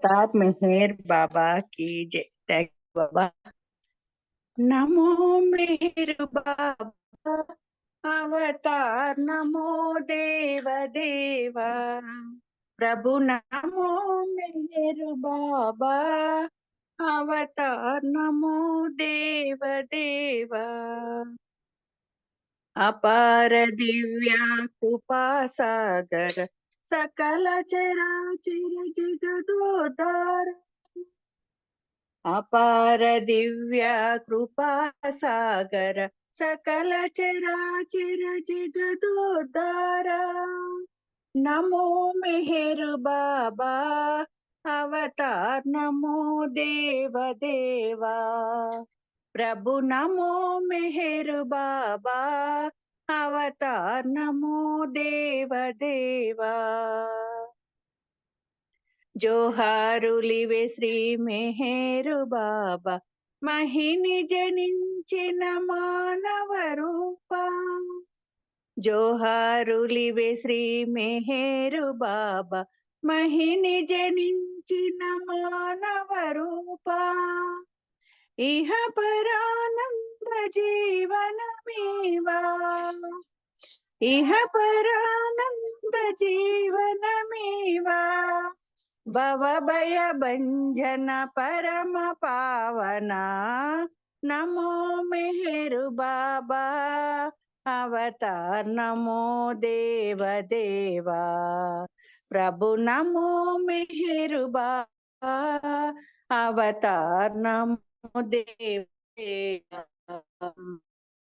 प्रताप मेहर बाबा की जय। बाबा। नमो मेहर बाबा, अवतार नमो देव देवा। प्रभु नमो मेहर बाबा, अवतार नमो देव देवा। अपार दिव्या कृपा सागर సకల చరాచర జగదోదార. అపార దివ్య కృపాసాగర సకల చరాచర జగదోదార. నమో మెహరు బాబా అవతార్ నమో దేవదేవా ప్రభు నమో మెహరు బాబా అవతార్ నమో దేవదేవా. జోహారులివే శ్రీ మెహేరు బాబా మహిని జనించిన మానవ రూప. జోహారులివే శ్రీ మెహేరు బాబా మహిని జనించిన మానవ రూప. ఇహ పరానంద జీవనమేవా ఇహ పరానంద జీవనమేవా భవ భయ భంజన పరమ పావన నమో మెహరు బాబా అవతార్ నమో దేవ దేవా ప్రభు నమో మెహరు బాబా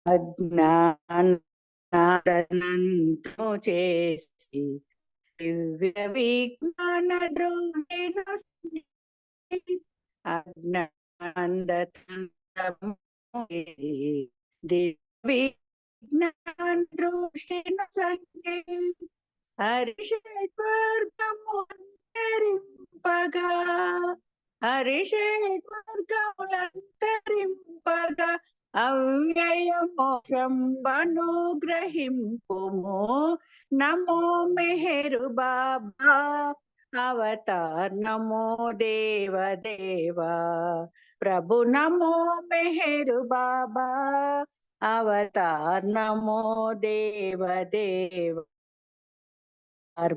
అజ్ఞానంతో చేసి దివ్య విజ్ఞాన ద్రోహిణ దివ్య విజ్ఞాన దృష్టిన సంఖ్య హరిషేశ్వర్గము హరిషేద్వర్గములంతరింపగా హరిషేశ్వర్గములంతరింపగా అవ్యయ మోక్షం అనుగ్రహింపుము నమో మెహరు బాబా అవతార్ నమో దేవ దేవా ప్రభు నమో మెహరు బాబా అవతార్ నమో దేవ దేవ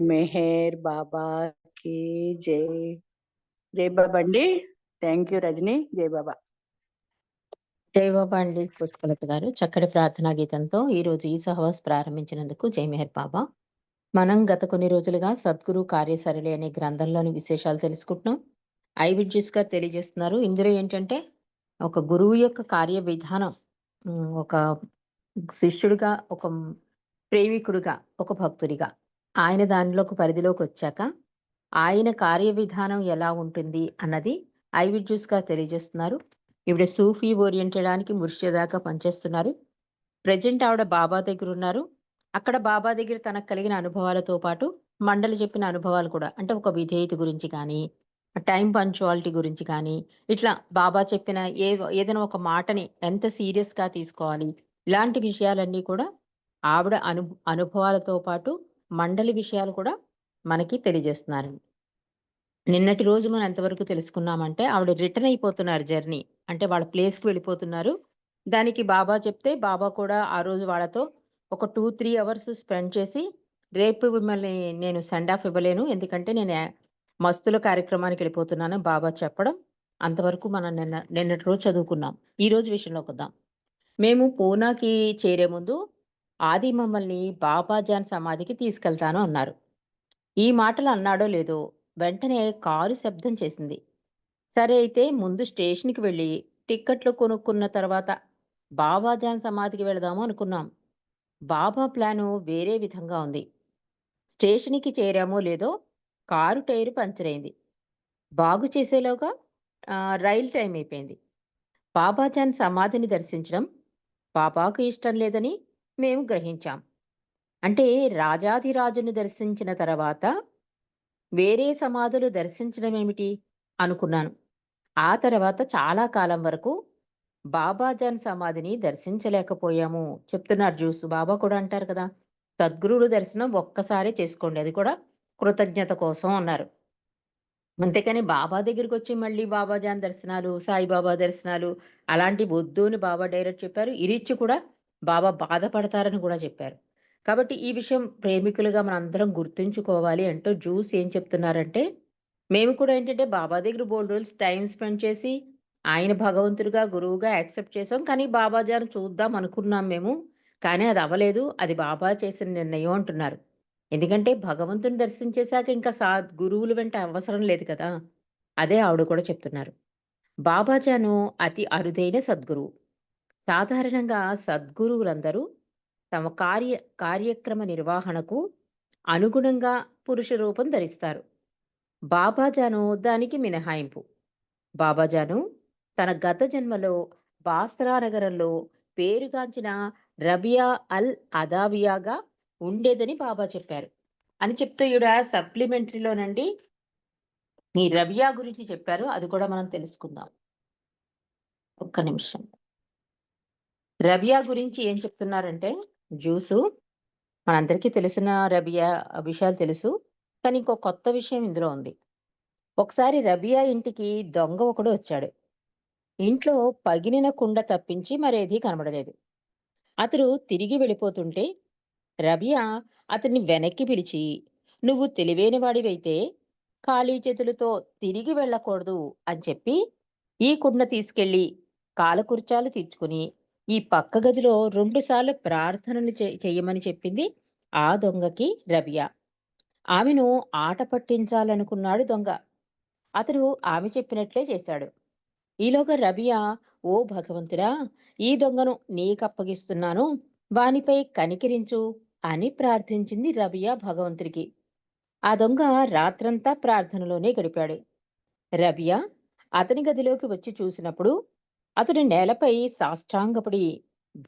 మెహర్ బాబా కి జై జై బాబా అండి థ్యాంక్ యూ రజని జై బాబా పుష్పలత గారు చక్కటి ప్రార్థనా గీతంతో ఈ రోజు ఈ సహవాస్ ప్రారంభించినందుకు జై మెహర్ బాబా. మనం గత కొన్ని రోజులుగా సద్గురు కార్యసరళి అనే గ్రంథంలోని విశేషాలు తెలుసుకుంటున్నాం. ఐ విడ్జిస్ గారు తెలియజేస్తున్నారు. ఇందులో ఏంటంటే ఒక గురువు యొక్క కార్య విధానం ఒక శిష్యుడిగా ఒక ప్రేమికుడిగా ఒక భక్తుడిగా ఆయన దానిలోకి పరిధిలోకి వచ్చాక ఆయన కార్య విధానం ఎలా ఉంటుంది అన్నది ఐ విడ్జిస్ గారు తెలియజేస్తున్నారు. ఈవిడ సూఫీ ఓరియంటడానికి ముర్షిదాకా పనిచేస్తున్నారు. ప్రజెంట్ ఆవిడ బాబా దగ్గర ఉన్నారు. అక్కడ బాబా దగ్గర తనకు కలిగిన అనుభవాలతో పాటు మండలి చెప్పిన అనుభవాలు కూడా అంటే ఒక విధేయత గురించి కానీ టైం పంచువాలిటీ గురించి కానీ ఇట్లా బాబా చెప్పిన ఏ ఏదైనా ఒక మాటని ఎంత సీరియస్గా తీసుకోవాలి ఇలాంటి విషయాలన్నీ కూడా ఆవిడ అను అనుభవాలతో పాటు మండలి విషయాలు కూడా మనకి తెలియజేస్తున్నారు. నిన్నటి రోజు మనం ఎంతవరకు తెలుసుకున్నామంటే ఆవిడ రిటర్న్ అయిపోతున్నారు జర్నీ. అంటే వాళ్ళ ప్లేస్కి వెళ్ళిపోతున్నారు. దానికి బాబా చెప్తే బాబా కూడా ఆ రోజు వాళ్ళతో ఒక టూ త్రీ అవర్స్ స్పెండ్ చేసి రేపు మిమ్మల్ని నేను సెండ్ ఆఫ్ ఇవ్వలేను. ఎందుకంటే నేను మస్తుల కార్యక్రమానికి వెళ్ళిపోతున్నాను. బాబా చెప్పడం అంతవరకు మనం నిన్న నిన్నటి రోజు చదువుకున్నాం. ఈ రోజు విషయంలోకి వద్దాం. మేము పూనాకి చేరే ముందు ఆది మమ్మల్ని బాబాజాన్ సమాధికి తీసుకెళ్తాను అన్నారు. ఈ మాటలు అన్నాడో లేదో వెంటనే కారు శబ్దం చేసింది. సరే అయితే ముందు స్టేషన్కి వెళ్ళి టిక్కెట్లు కొనుక్కున్న తర్వాత బాబాజాన్ సమాధికి వెళదాము అనుకున్నాం. బాబా ప్లాను వేరే విధంగా ఉంది. స్టేషన్కి చేరామో లేదో కారు టైరు పంచర్ అయింది. బాగు చేసేలోగా రైలు టైం అయిపోయింది. బాబాజాన్ సమాధిని దర్శించడం బాబాకు ఇష్టం లేదని మేము గ్రహించాం. అంటే రాజాధిరాజును దర్శించిన తర్వాత వేరే సమాధులు దర్శించడం ఏమిటి అనుకున్నాను. ఆ తర్వాత చాలా కాలం వరకు బాబాజాన్ సమాధిని దర్శించలేకపోయాము. చెప్తున్నారు జ్యూస్. బాబా కూడా అంటారు కదా సద్గురుడు దర్శనం ఒక్కసారి చేసుకోండి. అది కూడా కృతజ్ఞత కోసం అన్నారు. అంతేకాని బాబా దగ్గరికి వచ్చి మళ్ళీ బాబాజాన్ దర్శనాలు, సాయిబాబా దర్శనాలు అలాంటి వద్దు అని బాబా డైరెక్ట్ చెప్పారు. ఇరిచి కూడా బాబా బాధపడతారని కూడా చెప్పారు. కాబట్టి ఈ విషయం ప్రేమికులుగా మనందరం గుర్తుంచుకోవాలి. అంటూ జ్యూస్ ఏం చెప్తున్నారంటే, మేము కూడా ఏంటంటే బాబా దగ్గర బోల్డ్ రోజులు టైం స్పెండ్ చేసి, ఆయన భగవంతుడిగా, గురువుగా యాక్సెప్ట్ చేసాం. కానీ బాబాజాను చూద్దాం అనుకున్నాం మేము. కానీ అది అవ్వలేదు. అది బాబా చేసిన నిర్ణయం అంటున్నారు. ఎందుకంటే భగవంతుని దర్శించేశాక ఇంకా సా గురువులు వెంట అవసరం లేదు కదా! అదే ఆవిడ కూడా చెప్తున్నారు. బాబాజాను అతి అరుదైన సద్గురువు. సాధారణంగా సద్గురువులందరూ తమ కార్య కార్యక్రమ నిర్వహణకు అనుగుణంగా పురుష రూపం ధరిస్తారు. బాబాజాను దానికి మినహాయింపు. బాబాజాను తన గత జన్మలో బాస్రా నగరంలో పేరుగాంచిన రబియా అల్ అదావియాగా ఉండేదని బాబా చెప్పారు. అని చెప్తూ ఈవిడ సప్లిమెంటరీలోనండి ఈ రబియా గురించి చెప్పారు. అది కూడా మనం తెలుసుకుందాం. ఒక్క నిమిషం. రబియా గురించి ఏం చెప్తున్నారంటే జ్యూసు మనందరికీ తెలిసిన రబియా విషయాలు తెలుసు. కానీ ఇంకో కొత్త విషయం ఇందులో ఉంది. ఒకసారి రబియా ఇంటికి దొంగ ఒకడు వచ్చాడు. ఇంట్లో పగిలిన కుండ తప్పించి మరేదీ కనబడలేదు. అతడు తిరిగి వెళ్ళిపోతుంటే రబియా అతన్ని వెనక్కి పిలిచి, "నువ్వు తెలివైన వాడివైతే ఖాళీ చేతులతో తిరిగి వెళ్ళకూడదు" అని చెప్పి ఈ కుండ తీసుకెళ్ళి కాలకుర్చాలు తీర్చుకుని ఈ పక్క గదిలో రెండుసార్లు ప్రార్థనలు చె చెయ్యమని చెప్పింది ఆ దొంగకి రబియా. ఆమెను ఆట పట్టించాలనుకున్నాడు దొంగ. అతడు ఆమె చెప్పినట్లే చేశాడు. ఈలోగా రబియా, "ఓ భగవంతుడా! ఈ దొంగను నీకప్పగిస్తున్నాను. వానిపై కనికరించు" అని ప్రార్థించింది రబియా భగవంతుడికి. ఆ దొంగ రాత్రంతా ప్రార్థనలోనే గడిపాడు. రబియా అతని గదిలోకి వచ్చి చూసినప్పుడు అతడు నేలపై సాష్టాంగపడి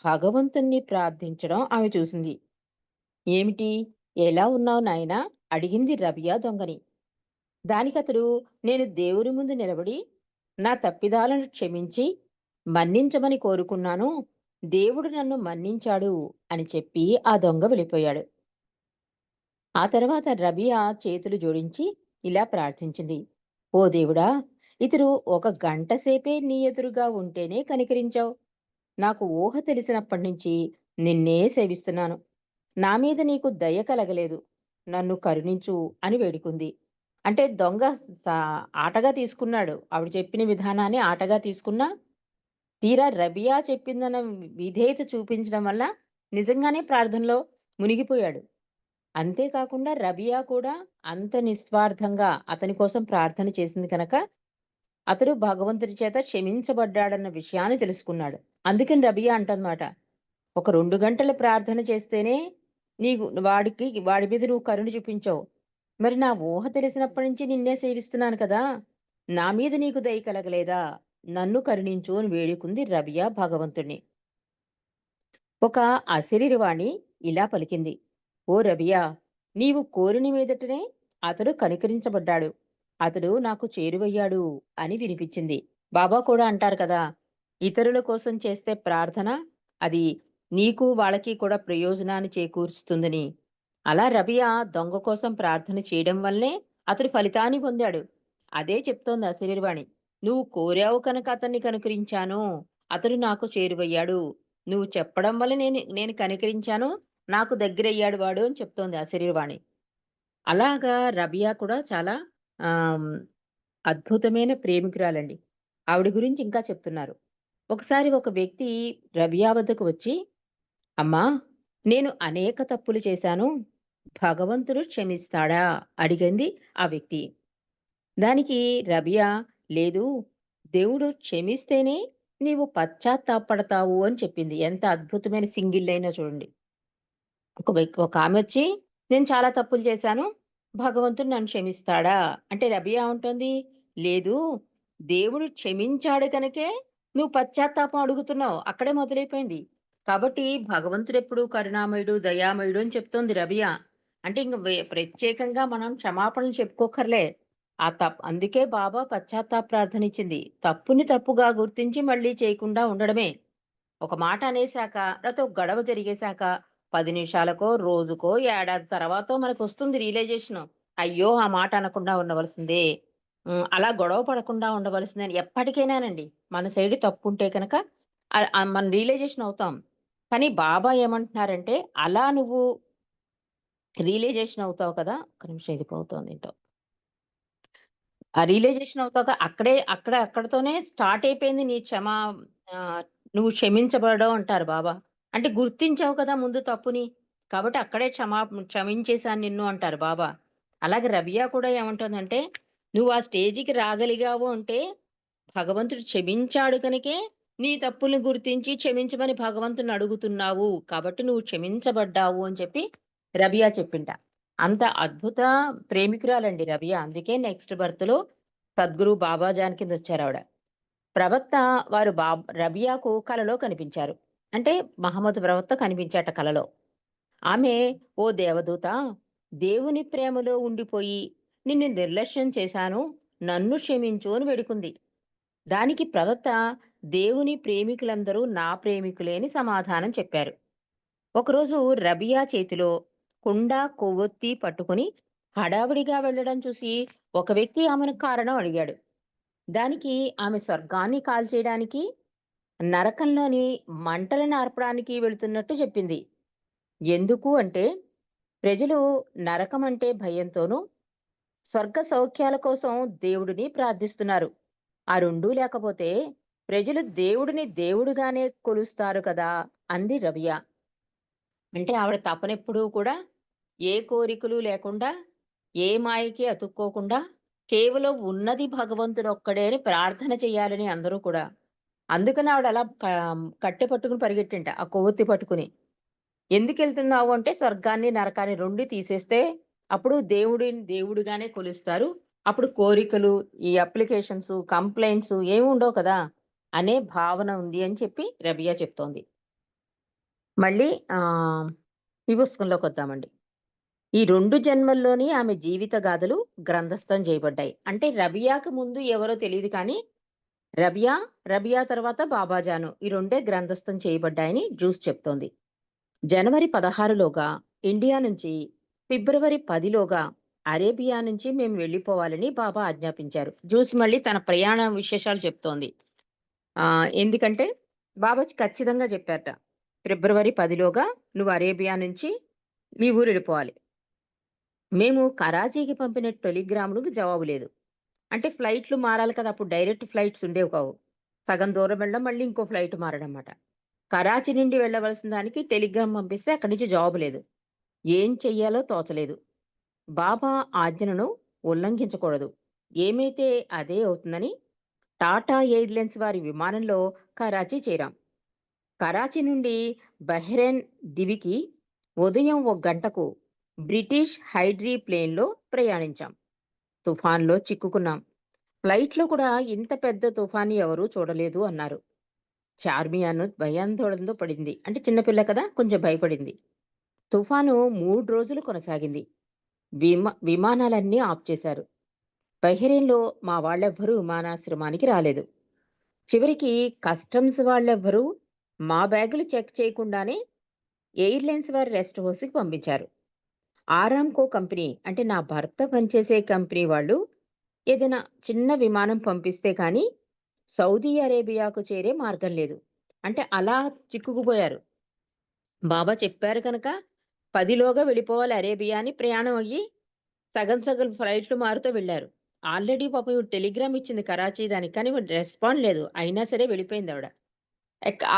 భగవంతుణ్ణి ప్రార్థించడం ఆమె చూసింది. "ఏమిటి? ఎలా ఉన్నావు నాయనా?" అడిగింది రబియా దొంగని. దానికతడు, "నేను దేవుడి ముందు నిలబడి నా తప్పిదాలను క్షమించి మన్నించమని కోరుకున్నాను. దేవుడు నన్ను మన్నించాడు" అని చెప్పి ఆ దొంగ వెళ్ళిపోయాడు. ఆ తర్వాత రబియా చేతులు జోడించి ఇలా ప్రార్థించింది. "ఓ దేవుడా! ఇతడు ఒక గంట సేపే నీ ఎదురుగా ఉంటేనే కనికరించావు. నాకు ఊహ తెలిసినప్పటి నుంచి నిన్నే సేవిస్తున్నాను. నా మీద నీకు దయ కలగలేదు. నన్ను కరుణించు" అని వేడుకుంది. అంటే దొంగ ఆటగా తీసుకున్నాడు. ఆవిడ చెప్పిన విధానాన్ని ఆటగా తీసుకున్నా, తీరా రబియా చెప్పిందన్న విధేయత చూపించడం వల్ల నిజంగానే ప్రార్థనలో మునిగిపోయాడు. అంతేకాకుండా రబియా కూడా అంత నిస్వార్థంగా అతని కోసం ప్రార్థన చేసింది కనుక అతడు భగవంతుడి చేత క్షమించబడ్డాడన్న విషయాన్ని తెలుసుకున్నాడు. అందుకని రబియా అంటదన్నమాట. "ఒక రెండు గంటల ప్రార్థన చేస్తేనే నీకు వాడికి వాడి మీద నువ్వు కరుణ చూపించావు. మరి నా ఊహ తెలిసినప్పటి నుంచి నిన్నే సేవిస్తున్నాను కదా! నా మీద నీకు దయ కలగలేదా? నన్ను కరుణించు" అని వేడుకుంది రబియా భగవంతుణ్ణి ఒక అశరీరవాణి ఇలా పలికింది. "ఓ రబియా! నీవు కోరిన మీదటనే అతడు కనికరించబడ్డాడు. అతడు నాకు చేరువయ్యాడు" అని వినిపించింది. బాబా కూడా అంటారు కదా! ఇతరుల కోసం చేస్తే ప్రార్థన అది నీకు వాళ్ళకి కూడా ప్రయోజనాన్ని చేకూరుస్తుందని. అలా రబియా దొంగ కోసం ప్రార్థన చేయడం వల్లే అతడు ఫలితాన్ని పొందాడు. అదే చెప్తోంది అశరీర్వాణి "నువ్వు కోరావు కనుక అతన్ని కనుకరించాను. అతడు నాకు చేరువయ్యాడు. నువ్వు చెప్పడం వల్ల నేను నేను కనికరించాను. నాకు దగ్గరయ్యాడు వాడు" అని చెప్తోంది అశరీర్వాణి అలాగా రబియా కూడా చాలా అద్భుతమైన ప్రేమికురాలండి. ఆవిడ గురించి ఇంకా చెప్తున్నారు. ఒకసారి ఒక వ్యక్తి రబియా వద్దకు వచ్చి, "అమ్మా! నేను అనేక తప్పులు చేశాను. భగవంతుడు క్షమిస్తాడా?" అడిగింది ఆ వ్యక్తి. దానికి రబియా, "లేదు. దేవుడు క్షమిస్తేనే నీవు పశ్చాత్తాపడతావు అని చెప్పింది. ఎంత అద్భుతమైన సింగిల్ అయినా చూడండి. ఒక ఒక ఆమె వచ్చి, "నేను చాలా తప్పులు చేశాను. భగవంతుడు నన్ను క్షమిస్తాడా?" అంటే రబియా ఉంటుంది "లేదు. దేవుడు క్షమించాడు కనుకే నువ్వు పశ్చాత్తాపం అడుగుతున్నావు." అక్కడే మొదలైపోయింది. కాబట్టి భగవంతుడు ఎప్పుడు కరుణామయుడు, దయామయుడు అని చెప్తోంది రబియా. అంటే ఇంక ప్రత్యేకంగా మనం క్షమాపణలు చెప్పుకోక్కర్లే. ఆ తప్ అందుకే బాబా పశ్చాత్తాప ప్రార్థన ఇచ్చింది. తప్పుని తప్పుగా గుర్తించి మళ్ళీ చేయకుండా ఉండడమే. ఒక మాట అనేశాక లేకపోతే ఒక గొడవ జరిగేశాక పది నిమిషాలకో, రోజుకో, ఏడాది తర్వాత మనకు వస్తుంది రియలైజేషను. అయ్యో! ఆ మాట అనకుండా ఉండవలసిందే. అలా గొడవ పడకుండా ఉండవలసిందే ఎప్పటికైనానండి. మన సైడ్ తప్పు ఉంటే కనుక మనం రియలైజేషన్ అవుతాం. కానీ బాబా ఏమంటున్నారంటే, అలా నువ్వు రియలైజేషన్ అవుతావు కదా! ఒక నిమిషం ఇది పోతోందేంటో. ఆ రియలైజేషన్ అవుతాక అక్కడే అక్కడ అక్కడతోనే స్టార్ట్ అయిపోయింది నీ క్షమా నువ్వు క్షమించబడడం అంటారు బాబా. అంటే గుర్తించావు కదా ముందు తప్పుని. కాబట్టి అక్కడే క్షమా క్షమించేశాను నిన్ను అంటారు బాబా. అలాగే రబియా కూడా ఏమంటుందంటే, నువ్వు ఆ స్టేజ్‌కి రాగలిగావు అంటే భగవంతుడు క్షమించాడు కనుకే నీ తప్పుల్ని గుర్తించి క్షమించమని భగవంతుని అడుగుతున్నావు. కాబట్టి నువ్వు క్షమించబడ్డావు అని చెప్పి రబియా చెప్పింట. అంత అద్భుత ప్రేమికురాలండి రబియా. అందుకే నెక్స్ట్ బర్త్‌లో సద్గురు బాబాజాన్ కింద వచ్చారు ప్రవక్త వారు బా రబియాకు కలలో కనిపించారు. అంటే మహమ్మద్ ప్రవక్త కనిపించాట కలలో. ఆమె "ఓ దేవదూత దేవుని ప్రేమలో ఉండిపోయి నిన్ను నిర్లక్ష్యం చేశాను. నన్ను క్షమించు" అని వేడుకుంది. దానికి ప్రవక్త దేవుని ప్రేమికులందరూ నా ప్రేమికులే అని సమాధానం చెప్పారు. ఒకరోజు రబియా చేతిలో కుండ, కొవ్వొత్తి పట్టుకుని హడావిడిగా వెళ్ళడం చూసి ఒక వ్యక్తి ఆమెను కారణం అడిగాడు. దానికి ఆమె స్వర్గాన్ని కాల్చేయడానికి, నరకంలోని మంటలను ఆర్పడానికి వెళుతున్నట్టు చెప్పింది. ఎందుకు అంటే ప్రజలు నరకం అంటే భయంతోనూ, స్వర్గ సౌఖ్యాల కోసం దేవుడిని ప్రార్థిస్తున్నారు. ఆ రెండూ లేకపోతే ప్రజలు దేవుడిని దేవుడుగానే కొలుస్తారు కదా! అంది రవియ అంటే ఆవిడ తపనెప్పుడూ కూడా ఏ కోరికలు లేకుండా, ఏ మాయకి అతుక్కోకుండా, కేవలం ఉన్నది భగవంతుడొక్కడే అని ప్రార్థన చేయాలని అందరూ కూడా. అందుకని ఆవిడ అలా కట్టె పట్టుకుని పరిగెట్టింట. ఆ కొవ్వొత్తి పట్టుకుని. ఎందుకెళ్తున్నావు అంటే స్వర్గాన్ని, నరకాన్ని రెండు తీసేస్తే అప్పుడు దేవుడిని దేవుడుగానే కొలుస్తారు. అప్పుడు కోరికలు, ఈ అప్లికేషన్స్, కంప్లైంట్స్ ఏమి ఉండవు కదా! అనే భావన ఉంది అని చెప్పి రబియా చెప్తోంది. మళ్ళీ ఈ పుస్తకంలోకి వద్దామండి ఈ రెండు జన్మల్లోని ఆమె జీవిత గాథలు గ్రంథస్థం చేయబడ్డాయి. అంటే రబియాకు ముందు ఎవరో తెలియదు కానీ, రబియా, రబియా తర్వాత బాబాజాను ఈ రెండే గ్రంథస్థం చేయబడ్డాయని జ్యూస్ చెప్తోంది. జనవరి 16లోగా ఇండియా నుంచి ఫిబ్రవరి 10లోగా అరేబియా నుంచి మేము వెళ్ళిపోవాలని బాబా ఆజ్ఞాపించారు. జ్యూస్ మళ్ళీ తన ప్రయాణ విశేషాలు చెప్తోంది. ఎందుకంటే బాబా ఖచ్చితంగా చెప్పారట. ఫిబ్రవరి 10లోగా నువ్వు అరేబియా నుంచి మీ ఊరు వెళ్ళిపోవాలి. మేము కరాచీకి పంపిన టెలిగ్రాములకు జవాబు లేదు. అంటే ఫ్లైట్‌లు మారాలి కదా! అప్పుడు డైరెక్ట్ ఫ్లైట్స్ ఉండేవి కావు. సగం దూరం వెళ్ళడం, మళ్ళీ ఇంకో ఫ్లైట్ మారడం మాట. కరాచీ నుండి వెళ్ళవలసిన దానికి టెలిగ్రామ్ పంపిస్తే అక్కడి నుంచి జవాబు లేదు. ఏం చెయ్యాలో తోచలేదు. బాబా ఆజ్ఞను ఉల్లంఘించకూడదు. ఏమైతే అదే అవుతుందని టాటా ఎయిర్‌లైన్స్ వారి విమానంలో కరాచీ చేరాం. కరాచీ నుండి బహ్రెన్ దివికి ఉదయం ఒక గంటకు బ్రిటిష్ హైడ్రీ ప్లేన్‌లో ప్రయాణించాం. తుఫాన్‌లో చిక్కుకున్నాం. ఫ్లైట్‌లో కూడా ఇంత పెద్ద తుఫాన్ని ఎవరూ చూడలేదు అన్నారు. చార్మియాను భయాందోళనతో పడింది. అంటే చిన్నపిల్ల కదా! కొంచెం భయపడింది. తుఫాను మూడు రోజులు కొనసాగింది. విమా విమానాలన్నీ ఆఫ్ చేశారు. బహ్రెయిన్‌లో మా వాళ్ళెవ్వరూ విమానాశ్రమానికి రాలేదు. చివరికి కస్టమ్స్ వాళ్ళెవ్వరూ మా బ్యాగులు చెక్ చేయకుండానే ఎయిర్‌లైన్స్ వారి రెస్ట్ హౌస్‌కి పంపించారు. ఆరామ్‌కో కంపెనీ అంటే నా భర్త పనిచేసే కంపెనీ వాళ్ళు ఏదైనా చిన్న విమానం పంపిస్తే కానీ సౌదీ అరేబియాకు చేరే మార్గం లేదు. అంటే అలా చిక్కుకుపోయారు. బాబా చెప్పారు కనుక 10లోగా వెళ్ళిపోవాలి అరేబియా అని ప్రయాణం అయ్యి సగం సగం ఫ్లైట్‌లు మారుతూ వెళ్ళారు ఆల్రెడీ పాపం టెలిగ్రామ్ ఇచ్చింది కరాచీ దానికి. కానీ రెస్పాండ్ లేదు. అయినా సరే వెళ్ళిపోయింది ఆవిడ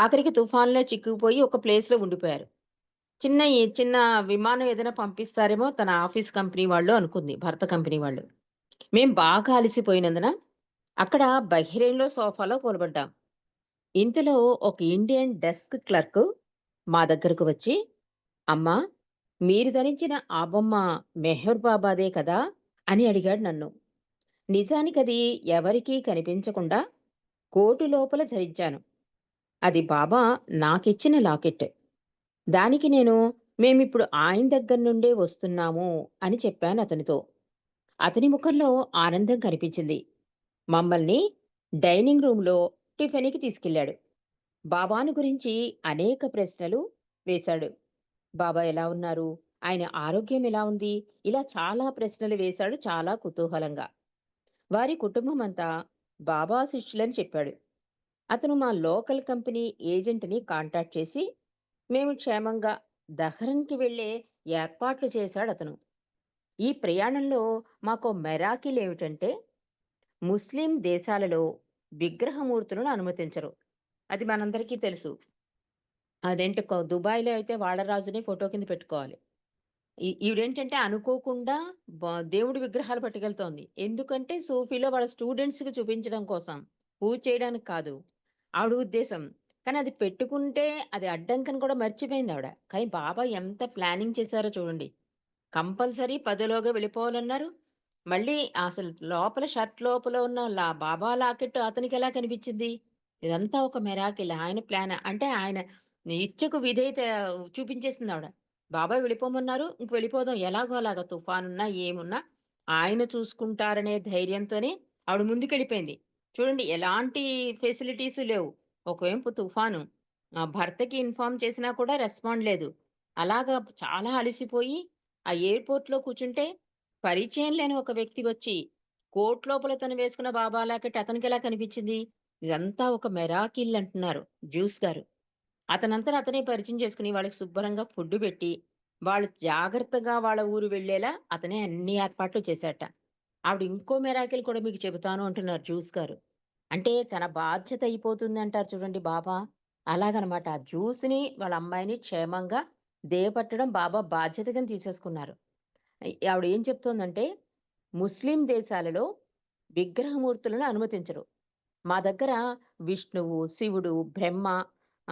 ఆఖరికి తుఫాన్‌లో చిక్కుకుపోయి ఒక ప్లేస్‌లో ఉండిపోయారు. చిన్న ఈ చిన్న విమానం ఏదైనా పంపిస్తారేమో తన ఆఫీస్ కంపెనీ వాళ్ళు అనుకుంది. భర్త కంపెనీ వాళ్ళు. మేం బాగా అలసిపోయినందున అక్కడ బహిరేన్లో సోఫాలో కూలబడ్డాం. ఇంతలో ఒక ఇండియన్ డెస్క్ క్లర్క్ మా దగ్గరకు వచ్చి, "అమ్మా! మీరు ధరించిన ఆ బొమ్మ మెహర్ బాబాదే కదా?" అని అడిగాడు నన్ను. నిజానికది ఎవరికీ కనిపించకుండా కోటు లోపల ధరించాను. అది బాబా నాకిచ్చిన లాకెట్. దానికి నేను మేమిప్పుడు ఆయన దగ్గర నుండే వస్తున్నాము అని చెప్పాను అతనితో. అతని ముఖంలో ఆనందం కనిపించింది. మమ్మల్ని డైనింగ్ రూమ్‌లో టిఫిన్‌కి తీసుకెళ్ళాడు. బాబాను గురించి అనేక ప్రశ్నలు వేశాడు. బాబా ఎలా ఉన్నారు? ఆయన ఆరోగ్యం ఎలా ఉంది? ఇలా చాలా ప్రశ్నలు వేశాడు చాలా కుతూహలంగా. వారి కుటుంబమంతా బాబా శిష్యులని చెప్పాడు. అతను మా లోకల్ కంపెనీ ఏజెంట్‌ని కాంటాక్ట్ చేసి, మేము క్షేమంగా దహరన్కి వెళ్ళే ఏర్పాట్లు చేశాడు అతను ఈ ప్రయాణంలో మాకో మెరాకిల్ ఏమిటంటే, ముస్లిం దేశాలలో విగ్రహమూర్తులను అనుమతించరు. అది మనందరికీ తెలుసు. అదేంటి దుబాయ్‌లో అయితే వాడరాజుని ఫోటో కింద పెట్టుకోవాలి. ఈవిడేంటంటే అనుకోకుండా దేవుడి విగ్రహాలు పట్టుకెళ్తోంది. ఎందుకంటే సూఫీలో వాళ్ళ స్టూడెంట్స్‌కి చూపించడం కోసం. పూజ చేయడానికి కాదు. ఆవిడ ఉద్దేశం. కానీ అది పెట్టుకుంటే అది అడ్డంకని కూడా మర్చిపోయింది ఆవిడ కానీ బాబా ఎంత ప్లానింగ్ చేశారో చూడండి. కంపల్సరీ 10లోగా వెళ్ళిపోవాలన్నారు. మళ్ళీ అసలు లోపల షర్ట్ లోపల ఉన్న లా బాబా లాకెట్ ఎలా కనిపించింది? ఇదంతా ఒక మెరాకిల్ ఆయన ప్లాన్. అంటే ఆయన ఇచ్చకు విధేయత చూపించేసిందావిడ. బాబాయ్ వెళ్ళిపోమన్నారు. ఇంక వెళ్ళిపోదాం ఎలాగో అలాగా తుఫానున్నా, ఏమున్నా ఆయన చూసుకుంటారనే ధైర్యంతోనే ఆవిడ ముందుకెళ్ళిపోయింది. చూడండి ఎలాంటి ఫెసిలిటీస్ లేవు. ఒకవైపు తుఫాను. ఆ భర్తకి ఇన్ఫార్మ్ చేసినా కూడా రెస్పాండ్ లేదు. అలాగా చాలా అలసిపోయి ఆ ఎయిర్‌పోర్ట్‌లో కూర్చుంటే పరిచయం లేని ఒక వ్యక్తి వచ్చి కోట్ లోపల తను వేసుకున్న బాబా లాకెట్ అతనికెలా కనిపించింది? ఇదంతా ఒక మెరాకిల్ అంటున్నారు జ్యూస్ గారు. అతనంతా అతనే పరిచయం చేసుకుని వాళ్ళకి శుభ్రంగా ఫుడ్ పెట్టి, వాళ్ళు జాగ్రత్తగా వాళ్ళ ఊరు వెళ్ళేలా అతనే అన్ని ఏర్పాట్లు చేశాట. ఆవిడ ఇంకో మెరాకిల్ కూడా మీకు చెబుతాను అంటున్నారు జ్యూస్ గారు. అంటే తన బాధ్యత అయిపోతుంది అంటారు చూడండి బాబా. అలాగనమాట. ఆ జ్యూస్‌ని వాళ్ళ అమ్మాయిని క్షేమంగా దేయపట్టడం బాబా బాధ్యతగా తీసేసుకున్నారు. ఆవిడ ఏం చెప్తోందంటే, ముస్లిం దేశాలలో విగ్రహమూర్తులను అనుమతించరు. మా దగ్గర విష్ణువు, శివుడు, బ్రహ్మ,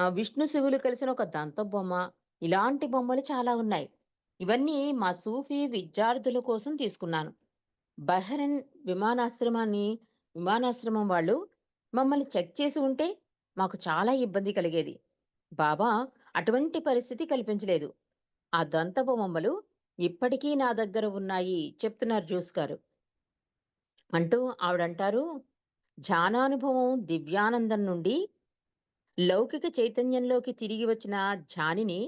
విష్ణు, శివులు కలిసిన ఒక దంత బొమ్మ, ఇలాంటి బొమ్మలు చాలా ఉన్నాయి. ఇవన్నీ మా సూఫీ విద్యార్థుల కోసం తీసుకున్నాను. బహ్రెన్ విమానాశ్రమాన్ని విమానాశ్రమం వాళ్ళు మమ్మల్ని చెక్ చేసి ఉంటే మాకు చాలా ఇబ్బంది కలిగేది. బాబా అటువంటి పరిస్థితి కల్పించలేదు. ఆ దంతపు బొమ్మలు ఇప్పటికీ నా దగ్గర ఉన్నాయి చెప్తున్నారు జ్యూస్ గారు. అంటూ ఆవిడంటారు, ధ్యానానుభవం దివ్యానందం నుండి లౌకిక చైతన్యంలోకి తిరిగి వచ్చిన జానిని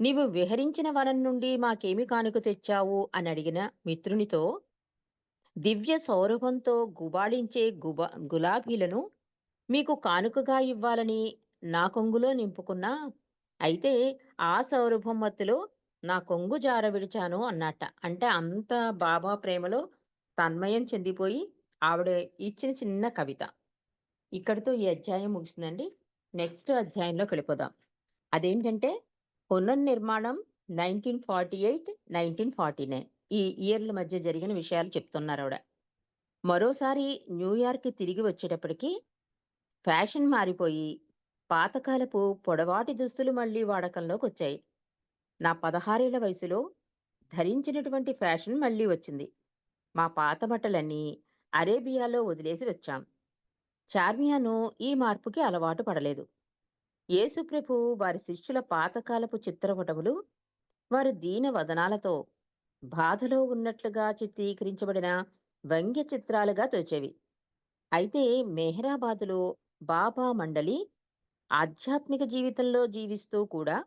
నీవు విహరించిన వనం నుండి మాకేమి కానుక తెచ్చావు అని అడిగిన మిత్రునితో, దివ్య సౌరభంతో గుబాళించే గుబా గులాబీలను మీకు కానుకగా ఇవ్వాలని నా కొంగులో నింపుకున్నా, అయితే ఆ సౌరభం మత్తులో నా కొంగు జార విడిచాను అన్నట్ట. అంటే అంత బాబా ప్రేమలో తన్మయం చెందిపోయి ఆవిడ ఇచ్చిన చిన్న కవిత. ఇక్కడితో ఈ అధ్యాయం ముగిసిందండి. నెక్స్ట్ అధ్యాయంలోకి వెళ్ళిపోదాం. అదేంటంటే పునర్నిర్మాణం 1948, 1949 ఈ ఇయర్‌ల మధ్య జరిగిన విషయాలు చెప్తున్నారు ఆవిడ మరోసారి న్యూయార్క్ తిరిగి వచ్చేటప్పటికి ఫ్యాషన్ మారిపోయి పాతకాలపు పొడవాటి దుస్తులు మళ్ళీ వాడకంలోకి వచ్చాయి నా పదహారేళ్ళ వయసులో ధరించినటువంటి ఫ్యాషన్ మళ్ళీ వచ్చింది. మా పాత బట్టలన్నీ అరేబియాలో వదిలేసి వచ్చాం. చార్మియాను ఈ మార్పుకి అలవాటు పడలేదు. యేసుప్రభు వారి శిష్యుల పాతకాలపు చిత్రపటములు వారు దీన వదనాలతో బాధలో ఉన్నట్లుగా చిత్రీకరించబడిన వ్యంగ్య చిత్రాలుగా తోచేవి. అయితే మెహ్రాబాదులో బాబా మండలి ఆధ్యాత్మిక జీవితంలో జీవిస్తూ కూడా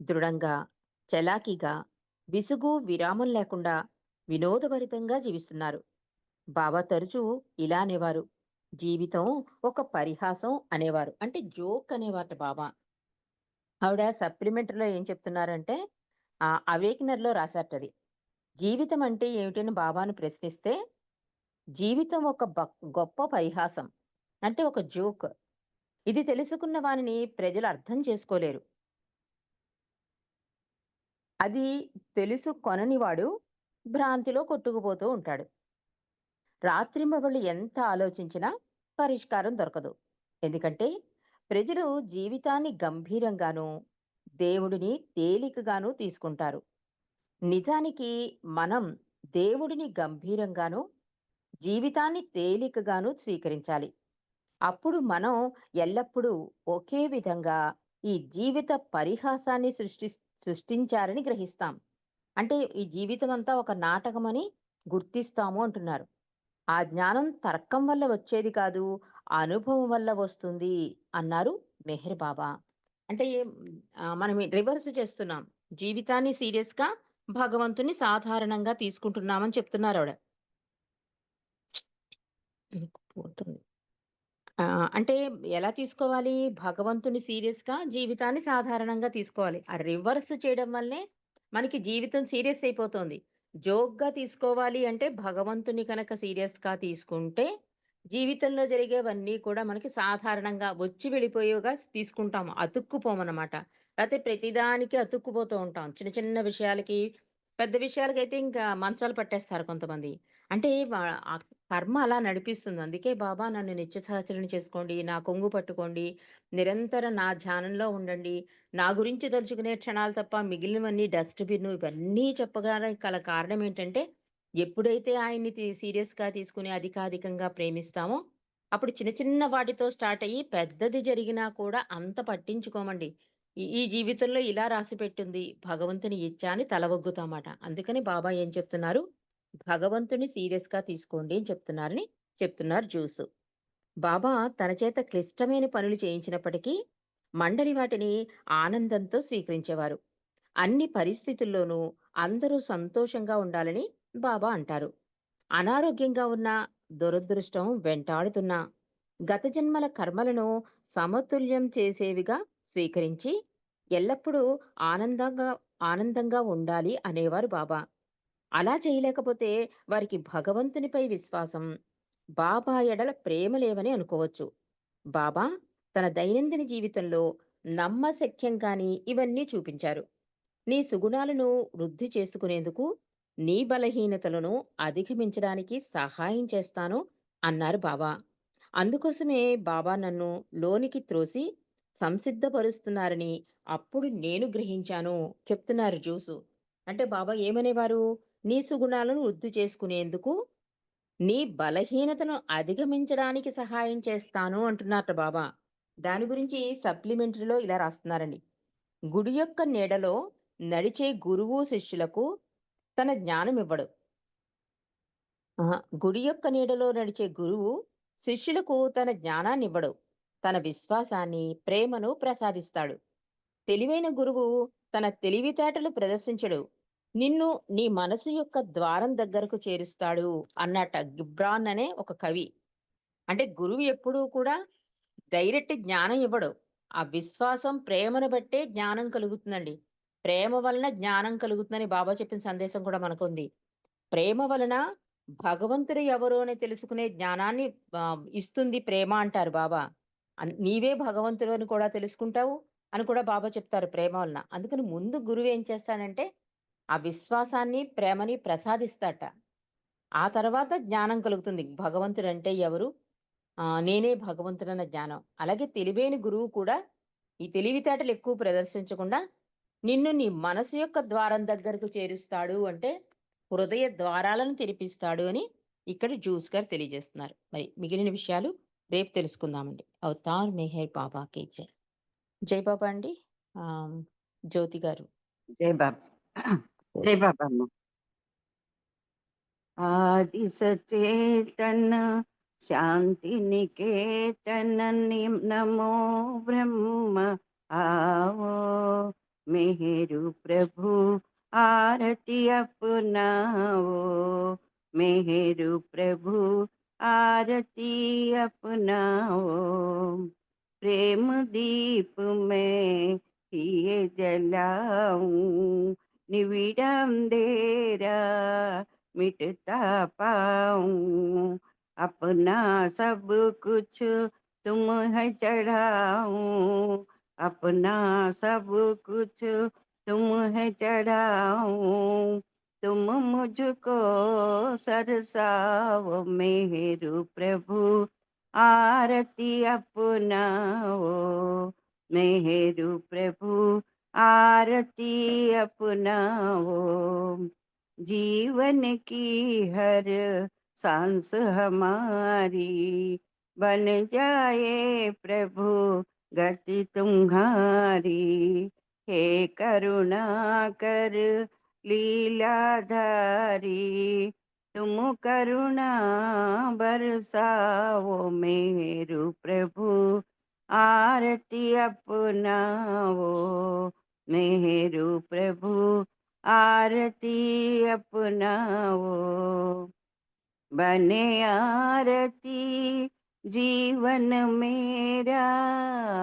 దృఢంగా, చలాకీగా, విసుగు, విరామం లేకుండా వినోదభరితంగా జీవిస్తున్నారు. బాబా తరచూ ఇలా అనేవారు. జీవితం ఒక పరిహాసం అనేవారు. అంటే జోక్ అనేవారట బాబా. ఆవిడ సప్లిమెంటరీలో ఏం చెప్తున్నారంటే ఆ అవేకనర్‌లో రాశారటది. జీవితం అంటే ఏమిటని బాబాను ప్రశ్నిస్తే, జీవితం ఒక బ గొప్ప పరిహాసం. అంటే ఒక జోక్. ఇది తెలుసుకున్న వారిని ప్రజలు అర్థం చేసుకోలేరు. అది తెలుసుకొననివాడు భ్రాంతిలో కొట్టుకుపోతూ ఉంటాడు. రాత్రింబవళ్ళు ఎంత ఆలోచించినా పరిష్కారం దొరకదు. ఎందుకంటే ప్రజలు జీవితాన్ని గంభీరంగానూ, దేవుడిని తేలికగానూ తీసుకుంటారు. నిజానికి మనం దేవుడిని గంభీరంగానూ, జీవితాన్ని తేలికగానూ స్వీకరించాలి. అప్పుడు మనం ఎల్లప్పుడూ ఒకే విధంగా ఈ జీవిత పరిహాసాన్ని సృష్టి సృష్టించారని గ్రహిస్తాం. అంటే ఈ జీవితం అంతా ఒక నాటకమని గుర్తిస్తాము అంటున్నారు. ఆ జ్ఞానం తర్కం వల్ల వచ్చేది కాదు, అనుభవం వల్ల వస్తుంది అన్నారు మెహర్ బాబా. అంటే మనం రివర్స్ చేస్తున్నాం. జీవితాన్ని సీరియస్‌గా, భగవంతుని సాధారణంగా తీసుకుంటున్నామని చెప్తున్నారు ఆవిడ పోతుంది. అంటే ఎలా తీసుకోవాలి? భగవంతుని సీరియస్‌గా, జీవితాన్ని సాధారణంగా తీసుకోవాలి. ఆ రివర్స్ చేయడం వల్లే మనకి జీవితం సీరియస్ అయిపోతుంది జోక్‌గా తీసుకోవాలి అంటే భగవంతుని కనుక సీరియస్‌గా తీసుకుంటే, జీవితంలో జరిగేవన్నీ కూడా మనకి సాధారణంగా వచ్చి వెళ్ళిపోయేవిగా తీసుకుంటాం. అతుక్కుపోమన్నమాట లేతే ప్రతిదానికి అతుక్కుపోతూ ఉంటాం. చిన్న చిన్న విషయాలకి, పెద్ద విషయాలకైతే ఇంకా మంచాలు పట్టేస్తారు కొంతమంది. అంటే కర్మ అలా నడిపిస్తుంది. అందుకే బాబా నన్ను నిత్య సహచరణ చేసుకోండి, నా కొంగు పట్టుకోండి, నిరంతరం నా ధ్యానంలో ఉండండి, నా గురించి తలుచుకునే క్షణాలు తప్ప మిగిలినవన్నీ డస్ట్‌బిన్ ఇవన్నీ చెప్పడానికి గల కారణం ఏంటంటే, ఎప్పుడైతే ఆయన్ని సీరియస్‌గా తీసుకొని అధికాధికంగా ప్రేమిస్తామో, అప్పుడు చిన్న చిన్న వాటితో స్టార్ట్ అయ్యి పెద్దది జరిగినా కూడా అంత పట్టించుకోమండి. ఈ జీవితంలో ఇలా రాసిపెట్టుంది భగవంతుని ఇచ్చా అని తలవొగ్గుతామాట. అందుకని బాబా ఏం చెప్తున్నారు? భగవంతుని సీరియస్‌గా తీసుకోండి అని చెప్తున్నారని చెప్తున్నారు జ్యూసు. బాబా తన చేత క్లిష్టమైన పనులు చేయించినప్పటికీ, మండలి వాటిని ఆనందంతో స్వీకరించేవారు. అన్ని పరిస్థితుల్లోనూ అందరూ సంతోషంగా ఉండాలని బాబా అంటారు. అనారోగ్యంగా ఉన్న, దురదృష్టం వెంటాడుతున్నా, గత జన్మల కర్మలను సమతుల్యం చేసేవిగా స్వీకరించి, ఎల్లప్పుడూ ఆనందంగా ఆనందంగా ఉండాలి అనేవారు బాబా. అలా చేయలేకపోతే వారికి భగవంతునిపై విశ్వాసం, బాబా ఎడల ప్రేమ లేవని అనుకోవచ్చు. బాబా తన దైనందిన జీవితంలో నమ్మశక్యం కాని ఇవన్నీ చూపించారు. నీ సుగుణాలను వృద్ధి చేసుకునేందుకు, నీ బలహీనతలను అధిగమించడానికి సహాయం చేస్తాను అన్నారు బాబా. అందుకోసమే బాబా నన్ను లోనికి త్రోసి సంసిద్ధపరుస్తున్నారని అప్పుడు నేను గ్రహించాను చెప్తున్నారు జ్యూసు. అంటే బాబా ఏమనేవారు? నీ సుగుణాలను వృద్ధి చేసుకునేందుకు, నీ బలహీనతను అధిగమించడానికి సహాయం చేస్తాను అంటున్నారట బాబా. దాని గురించి సప్లిమెంటరీలో ఇలా రాస్తున్నారండి. గుడి యొక్క నీడలో నడిచే గురువు శిష్యులకు తన జ్ఞానం ఇవ్వడు గుడి యొక్క నీడలో నడిచే గురువు శిష్యులకు తన జ్ఞానాన్నివ్వడు. తన విశ్వాసాన్ని, ప్రేమను ప్రసాదిస్తాడు. తెలివైన గురువు తన తెలివితేటలు ప్రదర్శించడు. నిన్ను నీ మనసు యొక్క ద్వారం దగ్గరకు చేరుస్తాడు అన్నట గిబ్రాన్ అనే ఒక కవి. అంటే గురువు ఎప్పుడూ కూడా డైరెక్ట్ జ్ఞానం ఇవ్వడు. ఆ విశ్వాసం, ప్రేమను బట్టే జ్ఞానం కలుగుతుందండి. ప్రేమ వలన జ్ఞానం కలుగుతుందని బాబా చెప్పిన సందేశం కూడా మనకుంది. ప్రేమ వలన భగవంతుడు ఎవరు అని తెలుసుకునే జ్ఞానాన్ని ఇస్తుంది ప్రేమ అంటారు బాబా. నీవే భగవంతుడు అని కూడా తెలుసుకుంటావు అని కూడా బాబా చెప్తారు ప్రేమ వలన. అందుకని ముందు గురువు ఏం చేస్తాడంటే, ఆ విశ్వాసాన్ని, ప్రేమని ప్రసాదిస్తాట ఆ తర్వాత జ్ఞానం కలుగుతుంది. భగవంతుడు అంటే ఎవరు? నేనే భగవంతుడన్న జ్ఞానం. అలాగే తెలివైన గురువు కూడా ఈ తెలివితేటలు ఎక్కువ ప్రదర్శించకుండా, నిన్ను నీ మనసు యొక్క ద్వారం దగ్గరకు చేరుస్తాడు అంటే, హృదయ ద్వారాలను తెరిపిస్తాడు అని ఇక్కడ జ్యూస్ గారు తెలియజేస్తున్నారు. మరి మిగిలిన విషయాలు రేపు తెలుసుకుందామండి. అవతార్ మెహర్ బాబా కి జై. బాబా అండి. జ్యోతి గారు. జై బాబా. देवाबामा आदि सचेतन शांति निकेतन, नमो ब्रह्म आओ। मेहरु प्रभु, आरती अपनाओ। मेहरु प्रभु, आरती अपनाओ। प्रेम दीप में ये जलाऊं। निविड़ अंधेरा मिटता पाऊँ। अपना सब कुछ तुम है चढ़ाऊं। अपना सब कुछ तुम है चढ़ाऊं। तुम मुझको सरसाओ मेहरु प्रभु, आरती अपनाओ मेहरु प्रभु आरती अपनाओ। जीवन की हर सांस हमारी बन जाए प्रभु, गति तुम्हारी। हे करुणा कर लीलाधारी, तुम करुणा बरसाओ मेरु प्रभु। आरती अपनाओ। मेरु प्रभु, आरती अपनाओ। बने आरती, जीवन मेरा।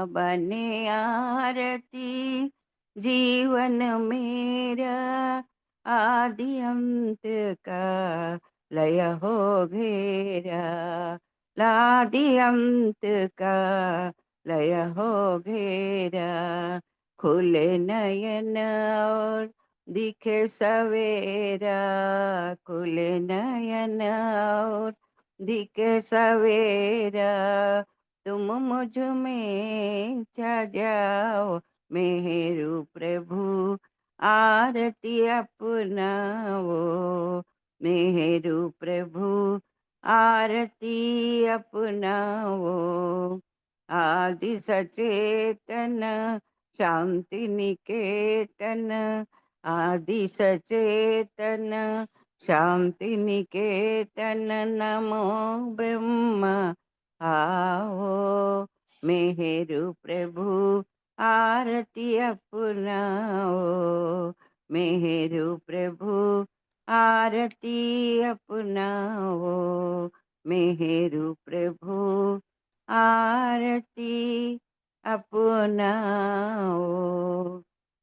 बने आरती, जीवन मेरा। आदि अंत का लय हो घेरा। लादि अंत का लय हो घेरा। खुले नयन और दिखे सवेरा। खुले नयन और दिखे सवेरा। तुम मुझमें जाओ, मेहरू प्रभु। आरती अपनाओ, मेहरू प्रभु। आरती अपनाओ, आदि सचेतन शांति निकेतन आदि सचेतन शांति निकेतन नमो ब्रह्मा। आओ मेहरू प्रभु, आरती अपनाओ। मेहरू प्रभु, आरती अपनाओ। मेहरू प्रभु, आरती अपनाओ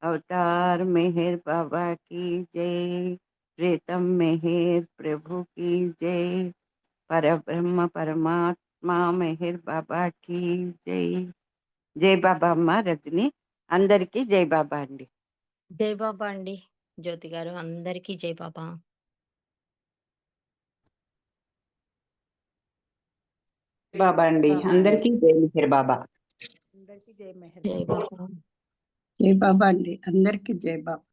अवतार मेहर बाबा की जय प्रीतम मेहर प्रभु की जय परब्रह्म परमात्मा మెహర్ బాబా की జై జై బాబా అమ్మ రజని అందరికీ జై బాబా అండి జై బాబా అండి జ్యోతి గారు అందరికీ జై బాబా బాబా అండి అందరికీ జై మిహిర్ బాబా అందరికీ జై మెహర్ జై బాబా. జై బాబా అండి. అందరికీ జై బాబా.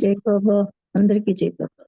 జై బాబా. అందరికీ జై బాబా.